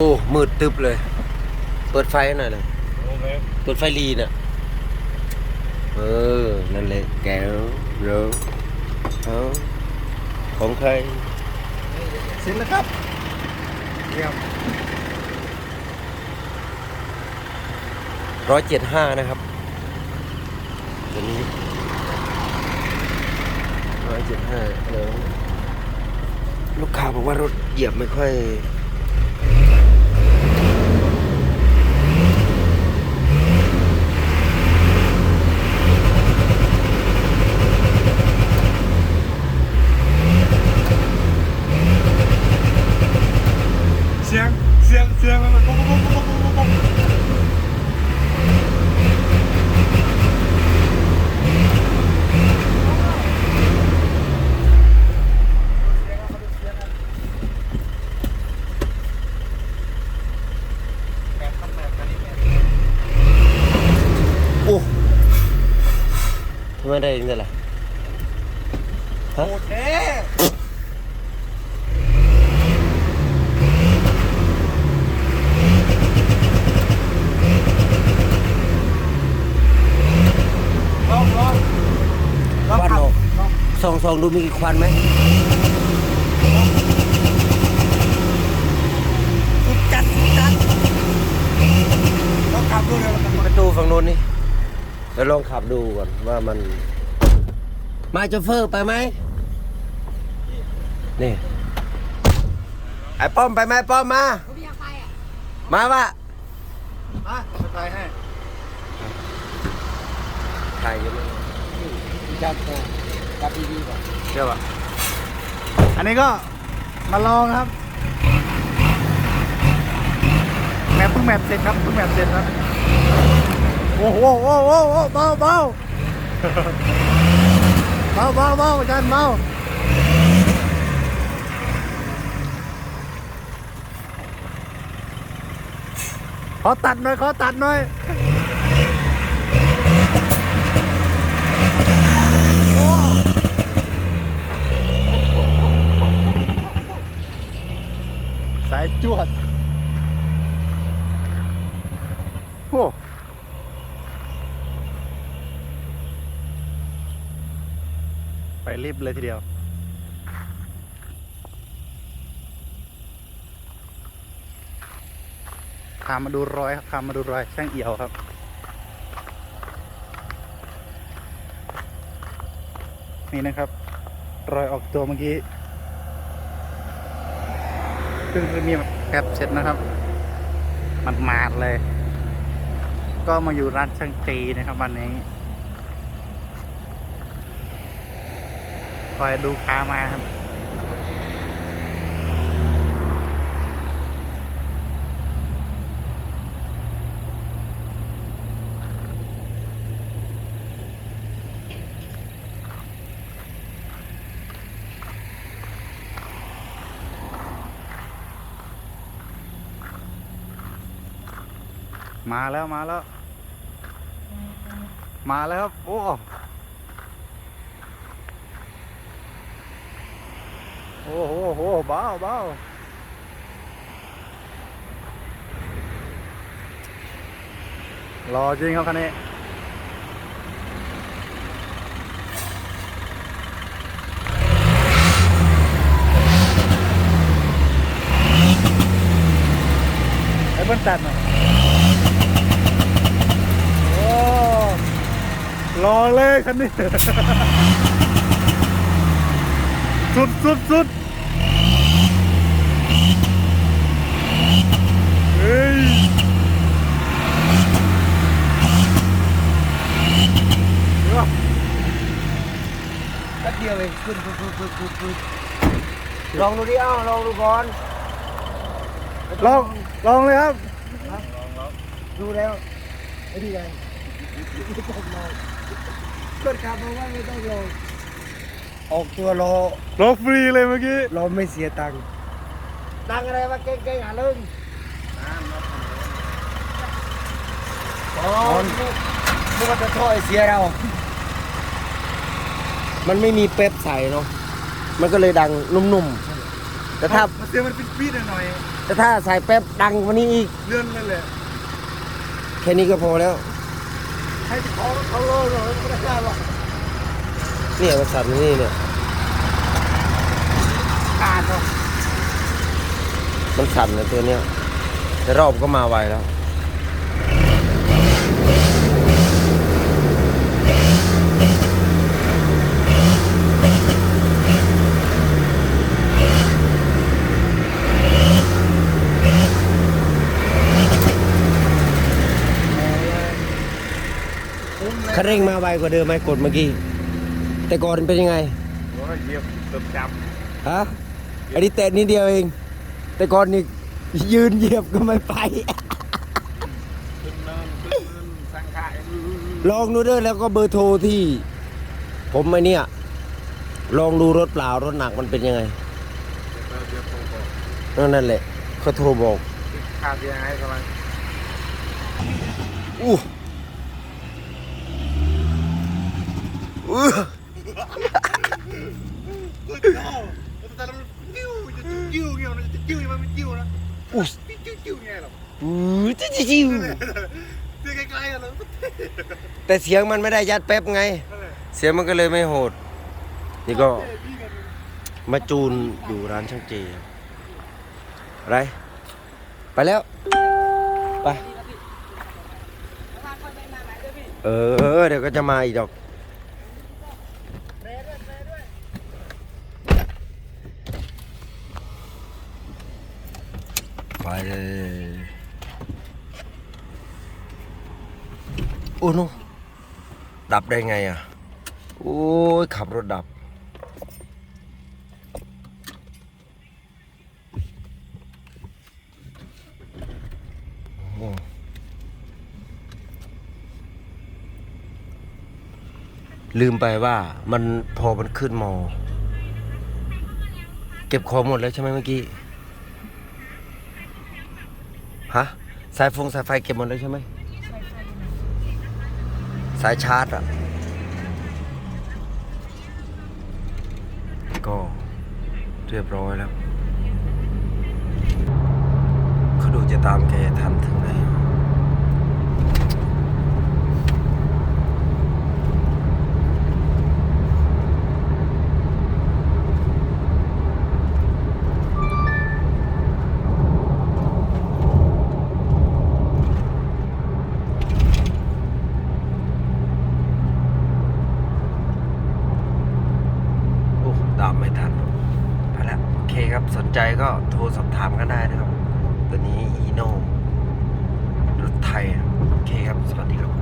โอ้มืดตึบเลย เปิดไฟหน่อยเลยโอ้แม่เปิดไฟลีน่ะ เออ นั่นแหละแก้วเร็วเอาของใครเสร็จแล้วครับเยี่ยมร้อยเจ็ดห้านะครับตัวนี้ร้อยเจ็ดห้าเดี๋ยวลูกค้าบอกว่ารถเหยียบไม่ค่อย เสียงเสียงเสีย งมันปุ๊บปุ๊บปุ๊บปุ๊บปุ๊บปุ๊บแมทครับแมทอันนี้แมท โอ้ทำไมได้ยังไงล่ะฮะ โอเคลองลองลอง ควัน ขับ ออก ลอง ส่ องส่องดูมีกี่ควันไหมสุดจัดสุดจัดลองขับดูเลยลองขับดูประตูฝั่งโน้นนี่เดี๋ยวลองขับดูก่อนว่ามัน มาโชเฟอร์ไปไหมนี่ไอ้ป้อมไปไหมป้อมมาผมอยากไปอะมาวะมาสไตล์ให้ถ่ายยังไม่จับ จับดีๆก่อนเชื่อปะอันนี้ก็มาลองครับแมปเพิ่งแมปเสร็จครับเพิ่งแมปเสร็จครับโอ้โหโอ้โหโอ้โหเบาเบาเบาเบาเบาอาจารย์เบาขอตัดหน่อยขอตัดหน่อย จวดโอ้ไปรีบเลยทีเดียวพามาดูรอยครับพามาดูรอยช่างเอี่ยวครับ นี่นะครับ รอยออกตัวเมื่อกี้ เพิ่งจะมีแป๊บเสร็จนะครับมันมาดเลย ก็มาอยู่ร้านช่างตีนะครับวันนี้คอยดูค้ามาครับ มาแล้วมาแล้ว มาแล้วครับ โอ้โอ้โหโหเบาเบารอจริงครับคันนี้ไอ้เบิ้ลตัดหน่อย โอ้ร อเลยคันนี้ สุดสุดสุดเฮ้ยเดี๋ยวแป๊บเดียวเองขึ้นขึ้นขึ้นขึ้นขึ้นขึ้นลองดูดิเอ้าลองดูก่อนลองลองเลยครับ ดูแล้วไอ้นี่ ไงคนขับบอกว่าไม่ต้องลงออกตัวรอลองฟรีเลยเมื่อกี้เราไม่เสียตังค์ตังค์อะไรมาเก่งๆหาเรื่องอ๋อนึกว่าจะท่อยเสียเรา มันไม่มีเป๊ปใส่เนาะ มันก็เลยดังนุ่มๆ แต่ถ้ามันเสียงมันเป็นปีดหน่อย แต่ถ้าใส่แป๊บดังกวันนี้อีก เลื่อนนั่นแหละ แค่นี้ก็พอแล้ว ให้เขาเขาโล่เลยไม่ได้กล้าหรอกเนี่ยมันสั่นนี่เนี่ยขาดเนาะมันสั่นนะตัวเนี้ยแต่รอบก็มาไวแล้ว คุ้มเลยคันเร่งมาไวกว่าเดิมไหมกดเมื่อกี้ แต่ก่อนเป็นยังไงโอ้ยเหยียบเกือบจฮะอันนี้เตะนิดเดียวเอง แต่ก่อนนี่ยืนเหยียบก็ไม่ไปำขึ้นเนินขึ้นเนินสังขารลองดูเด้อแล้วก็เบอร์โทรที่ ผมไอเนี่ย ลองดูรถเปล่ารถหนักมันเป็นยังไงเดี๋ยวโทรบอกนั่นแหละเขาโทรบอกขาดยังไงกำลังอู้อู้แต่มันจิ้วจะจิ้วเงี้ยมันจะจิ้วยังไงมันจิ้วนะอู้จิ้วจิ้วไงหรอ อู้จิ๊จิจิวจิวใกล้ๆกันเลยแต่เสียงมันไม่ได้ยัดแป๊บไง เสียงมันก็เลยไม่โหด นี่ก็มาจูนอยู่ร้านช่างเจอะไร ไปแล้ว ไป เออ เดี๋ยวก็จะมาอีกดอก ไปเลยโอ้โนดับได้ไงอะ โอ้ย ขับรถดับ ลืมไปว่ามันพอมันขึ้นมอ เก็บของหมดแล้วใช่ไหมเมื่อกี้ ฮะสายฟงสายไฟเก็บหมดแล้วใช่ไหมสายชาร์จอะ ก็เรียบร้อยแล้วเขาดูจะตามแกทันถึงไหน สนใจก็โทรสอบถามก็ได้นะครับ ตัวนี้อีโนรถไทย โอเคครับ สวัสดีครับ